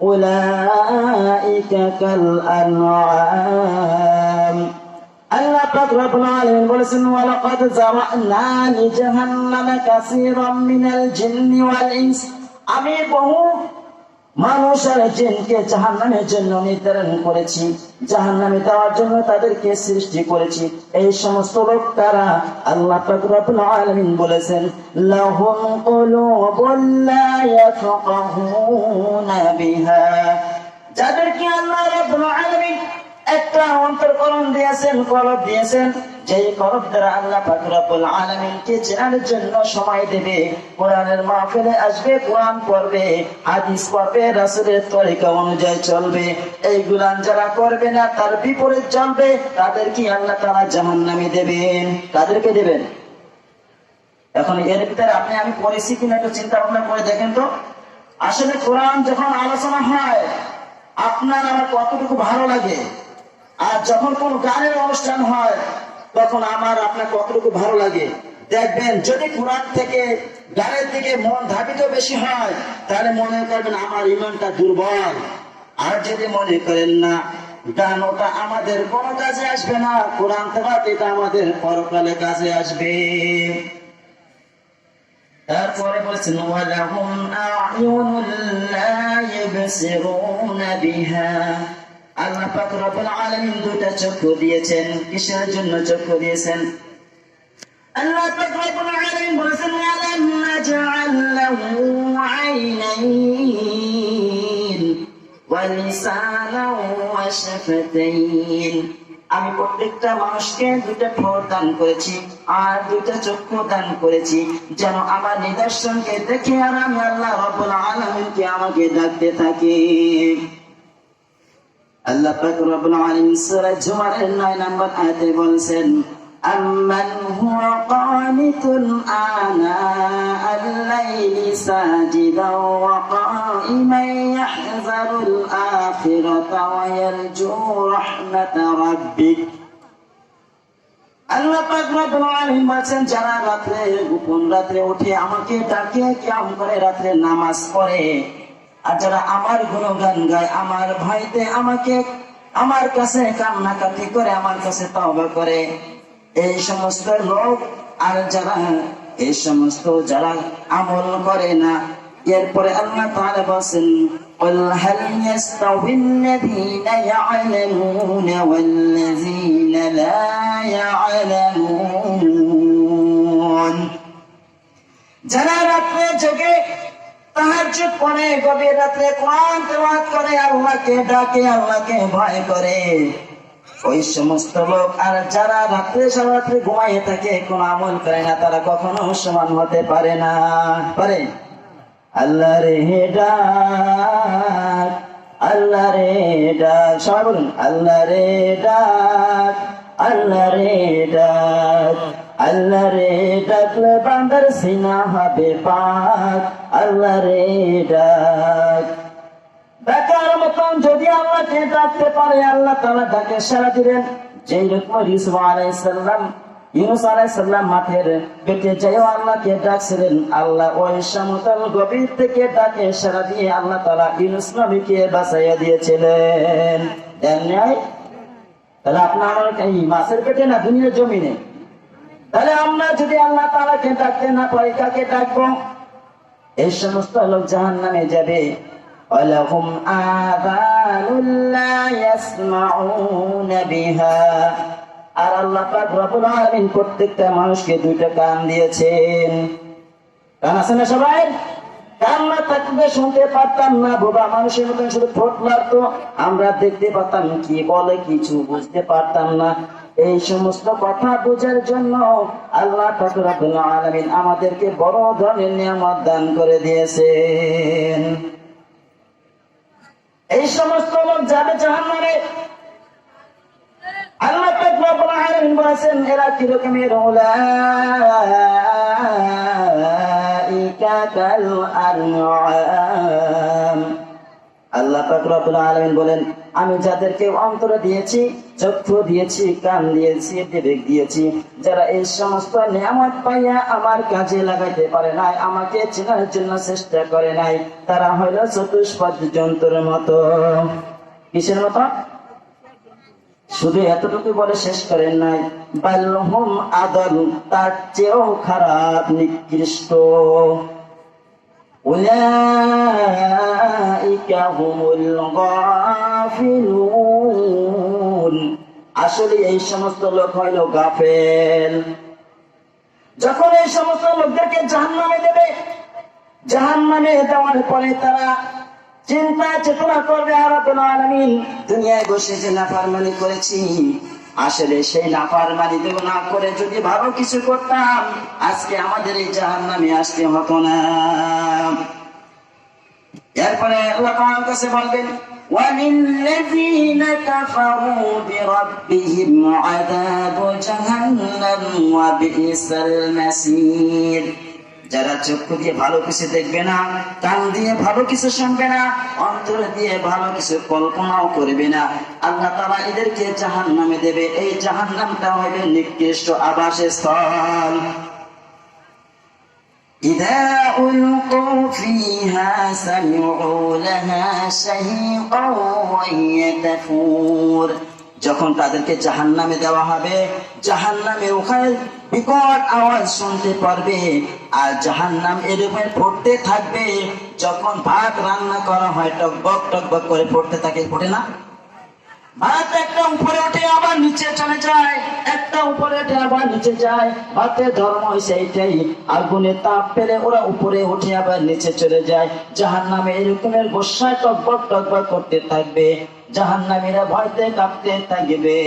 أولئك كالأنعام আল্লাহ পাক রব্বুল আলামিন বলেছেন ওয়ালাকাদ জারানা লিজাহান্নামা কাসীরাম মিনাল জিন্নি ওয়াল ইনস আমি বহু মানুষ আর জিনকে জাহান্নামের জন্য নির্ধারণ করেছি। জাহান নামে দেওয়ার জন্য তাদেরকে সৃষ্টি করেছি। এই সমস্ত লোক তারা আল্লাহ ফাকরাবুল আলামিন বলেছেন, লাহুম কুলুবুল লা ইয়াফকাহুনা বিহা। যাদেরকে আল্লাহ রাব্বুল আলামিন একটা অন্তরকরণ দিয়েছেন, কলব দিয়েছেন। যেই দ্বারা আল্লাহ চেনার জন্য সময় দেবে, কোরআনের মাহফিলে আসবে, কোরআন পড়বে, হাদিস তরিকা অনুযায়ী চলবে। এইগুলান যারা করবে না, তার বিপরীত চলবে তাদের কি আল্লাহ তাআলা জাহান্নামে দেবেন। তাদেরকে দেবেন? এখন এর ভিতরে আপনি, আমি পড়েছি কিনা একটু চিন্তা ভাবনা করে দেখেন তো। আসলে কোরআন যখন আলোচনা হয়, আপনার আমার কতটুকু ভালো লাগে? আর যখন কোন গানের অনুষ্ঠান হয়, তখন আমার আপনার কতটুকু ভালো লাগে। দেখবেন, যদি কোরআন থেকে, গানের দিকে মন ধাবিত বেশি হয়, তাহলে মনে করবেন আমার ইমানটা দুর্বল। আর যদি মনে করেন না গান ওটা আমাদের কোনো কাজে আসবে না, কোরআন থেকে এটা আমাদের পরকালে কাজে আসবে। তারপরে বলছেন, ওয়ালাহুম আ'য়ুনুন লা বিহা। আল্লাহ দুইটা চক্ষু দিয়েছেন। কিসের জন্য চক্ষু দিয়েছেন? আমি প্রত্যেকটা মানুষকে দুইটা ঠোঁট দান করেছি আর দুইটা চক্ষু দান করেছি যেন আমার নিদর্শনকে দেখে আর আমি আল্লাহ রব্বুল আলামিনকে আমাকে ডাকতে থাকি। আল্লাহ পাক রব্বুল আলামিন সূরা জুমারের 9 নম্বর আয়াতে বলেন أمن هو قانت آناء الليل ساجدا وقائما يحذر الآخرة ويرجو رحمة ربك আল্লাহ পাক রব্বুল আলামিন বলেন যারা রাতে গোপন রাতে উঠে আমাকে ডাকে কিয়াম করে রাতে নামাজ পড়ে আর যারা আমার গুণগান গায় আমার ভাইতে আমাকে আমার কাছে কান্নাকাটি করে আমার কাছে তওবা করে এই সমস্ত লোক আর যারা এই সমস্ত যারা আমল করে না এরপরে আল্লাহ তাআলা বলেন قل هل يستوي الذين يعلمون والذين لا يعلمون যারা রাত্রে জেগে তাহাজ্জুদ পড়ে গভীর রাত্রে কোরআন তেলাওয়াত করে, আল্লাহকে ডাকে, আল্লাহকে ভয় করে। ওই সমস্ত লোক আর যারা রাত্রে সারা রাত্রে ঘুমাইয়ে থাকে, কোন আমল করে না, তারা কখনো সমান হতে পারে না। পারে? আল্লাহ রে ডাক, আল্লাহ রে ডাক। সবাই বলুন, আল্লাহ রে ডাক, আল্লাহ রে ডাক। আল্লাহ রে ডাকলে বান্দার সিনা হবে পাক। আল্লাহ রে ডাক। ডাকার মতন যদি আল্লাহকে ডাকতে পারে, আল্লাহ তালা ডাকে সারা দিলেন যেই রকম ইউসুফ আলাইসাল্লাম ইউনুস আলাইসাল্লাম মাঠের পেটে যেও আল্লাহকে ডাকছিলেন, আল্লাহ ওই সমতল গভীর থেকে ডাকে সারা দিয়ে আল্লাহ তালা ইউনুস নবীকে বাঁচাইয়া দিয়েছিলেন। তাহলে আপনার এই মাছের পেটে না দুনিয়ার জমিনে? তাহলে আমরা যদি আল্লাহ তালাকে ডাকতে না পারি কাকে ডাকবো এই সমস্ত লোক জাহান নামে যাবে ولهم آذان لا يسمعون بها আর আল্লাহ পাক রব্বুল আলামিন প্রত্যেকটা মানুষকে দুইটা কান দিয়েছেন কান আছে না সবাই কান না থাকলে শুনতে পারতাম না বোবা মানুষের মতন শুধু ঠোঁট মারতো আমরা দেখতে পারতাম কি বলে কিছু বুঝতে পারতাম না এই সমস্ত কথা বোঝার জন্য আল্লাহ ফকরাবুল আলমিন আমাদেরকে বড় ধরনের নিয়ামত দান করে দিয়েছেন। এই সমস্ত লোক যাবে জাহান্নামে। আল্লাহ বলেছেন, এরা কি রকমের কাল আনআম। আল্লাহ পাক রব্বুল আলামিন বলেন, আমি যাদেরকে অন্তর দিয়েছি, চক্ষু দিয়েছি, কান দিয়েছি, বিবেক দিয়েছি, যারা এই সমস্ত নিয়ামত পাইয়া আমার কাজে লাগাইতে পারে নাই, আমাকে চেনার জন্য চেষ্টা করে নাই, তারা হইল চতুষ্পদ যন্ত্রের মতো। কিসের মতো? শুধু এতটুকু বলে শেষ করেন নাই বাল্যহম আদল, তার চেয়েও খারাপ, নিকৃষ্ট। أولئك هم الغافلون আসলে এই সমস্ত লোক হইল গাফেল যখন এই সমস্ত লোকদেরকে জাহান নামে দেবে জাহান নামে দেওয়ার পরে তারা চিন্তা চেতনা করবে আর আলামিন দুনিয়ায় বসে যে নাফারমানি করেছি আসলে সেই নাফারমানি দেব না করে যদি ভালো কিছু করতাম আজকে আমাদের এই জাহান নামে আসতে হতো না এরপরে আল্লাহ তাআলার কাছে বলবেন وللذين كفروا بربهم عذاب جهنم وبئس المصير যারা চক্ষু দিয়ে ভালো কিছু দেখবে না কান দিয়ে ভালো কিছু শুনবে না অন্তর দিয়ে ভালো কিছু কল্পনাও করবে না আল্লাহ তারা এদেরকে জাহান নামে দেবে এই জাহান নামটা হবে নিকৃষ্ট আবাসস্থল إذا ألقوا فيها سمعوا لها شهيقا وهي تفور যখন তাদেরকে জাহান নামে দেওয়া হবে জাহান নামে ওখানে বিকট আওয়াজ শুনতে পারবে আর জাহান নাম এরকম পড়তে থাকবে। যখন ভাত রান্না করা হয়, টকবক টকবক করে পড়তে থাকে, পড়ে না? ভাত একটা উপরে উঠে আবার নিচে চলে যায়, একটা উপরে উঠে আবার নিচে যায়। ভাতের ধর্ম সেইটাই, আগুনে তাপ পেলে ওরা উপরে উঠে আবার নিচে চলে যায়। জাহান নামে এরকমের গোসায় টকবক টকবক করতে থাকবে। জাহান নামীরা ভয়তে কাঁপতে থাকবে।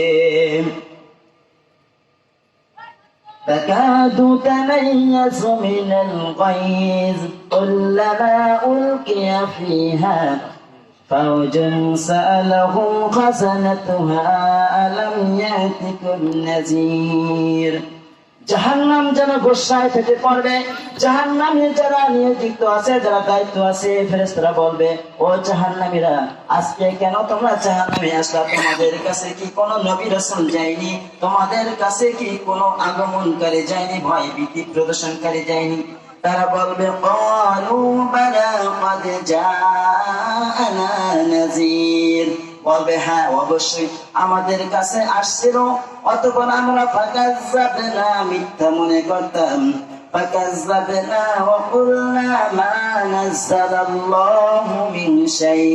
تكاد تميز من الغيظ كلما ألقي فيها فوج سألهم خزنتها ألم يأتكم نذير জাহান্নাম যেন গোসায় ফেটে পড়বে, জাহান্নামে যারা নিয়োজিত আছে, যারা দায়িত্ব আছে ফেরেস্তারা বলবে, ও জাহান্নামীরা, আজকে কেন তোমরা জাহান্নামে আসলা? তোমাদের কাছে কি কোনো নবী রসুল যায়নি? তোমাদের কাছে কি কোনো আগমনকারী যায়নি? ভয় ভীতি প্রদর্শনকারী যায়নি? তারা বলবে বালা কদ জাআনা নাযীর। বলবে হ্যাঁ অবশ্যই আমাদের কাছে আসছিল। অতপর আমরা ফাকাজ্জাবনা, মিথ্যা মনে করতাম। ফাকাজ্জাবনা, ওয়া কুলনা মা নাযালাল্লাহু মিন শাই।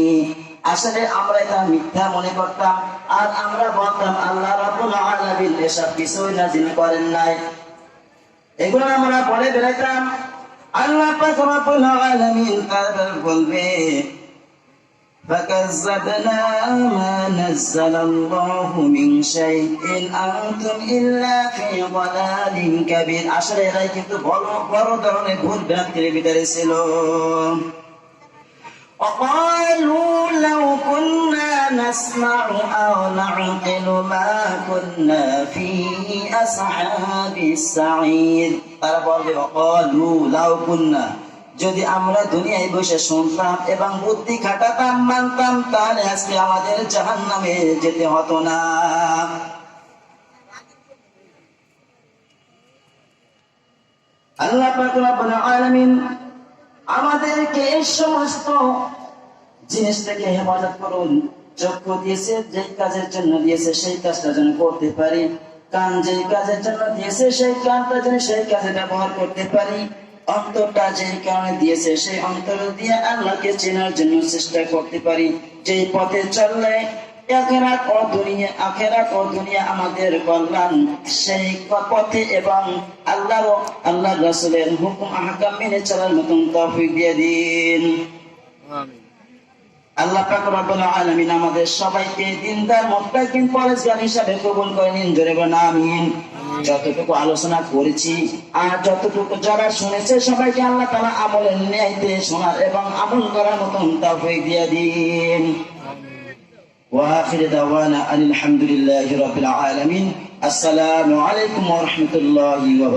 আসলে আমরা এটা মিথ্যা মনে করতাম, আর আমরা বলতাম, আল্লাহ রাব্বুল আলামিন এসব কিছুই নাযিল করেন নাই। এগুলো আমরা বলে বেড়াইতাম। আল্লাহ পাক রব্বুল আলামিন তারপর বলবে فكذبنا ما نزل الله من شيء إن أنتم إلا في ضلال كبير আসলে এরাই কিন্তু বড় বড় ধরনের ভুল ভ্রান্তির ভিতরে ছিল وقالوا لو كنا نسمع أو نعقل ما كنا في أصحاب السعير তারা বলবে وقالوا لو كنا যদি আমরা দুনিয়ায় বসে শুনতাম এবং বুদ্ধি খাটাতাম, মানতাম, তাহলে আজকে আমাদের জাহান নামে যেতে হতো না। আল্লাহ রব্বুল আমাদেরকে এই সমস্ত জিনিস থেকে হেফাজত করুন। চক্ষু দিয়েছে, যেই কাজের জন্য দিয়েছে সেই কাজটা যেন করতে পারি। কান যেই কাজের জন্য দিয়েছে সেই কানটা যেন সেই কাজে ব্যবহার করতে পারি। অন্তরটা যেই কারণে দিয়েছে সেই অন্তর দিয়ে আল্লাহকে চেনার জন্য চেষ্টা করতে পারি। যেই পথে চললে আখেরাত ও দুনিয়া আখেরাত ও দুনিয়া আমাদের কল্যাণ। সেই পথে এবং আল্লাহ আল্লাহ রাসূলের হুকুম আহকাম মেনে চলার মতন তৌফিক দিয়ে দিন। আল্লাহ পাক রব্বুল আলামিন আমাদের সবাইকে দিনদার মুত্তাকিন পরেশগার হিসাবে কবুল করে নিন জোরে বলেন আমিন। যতটুকু আলোচনা করেছি আর যতটুকু যারা শুনেছে সবাইকে আল্লাহ তাআলা আমলের ন্যায়তে শোনার এবং আমল করার মতন তৌফিক দিয়ে দিন وآخر دعوانا أن الحمد لله رب العالمين আসসালামু আলাইকুম ওয়া রাহমাতুল্লাহি ওয়া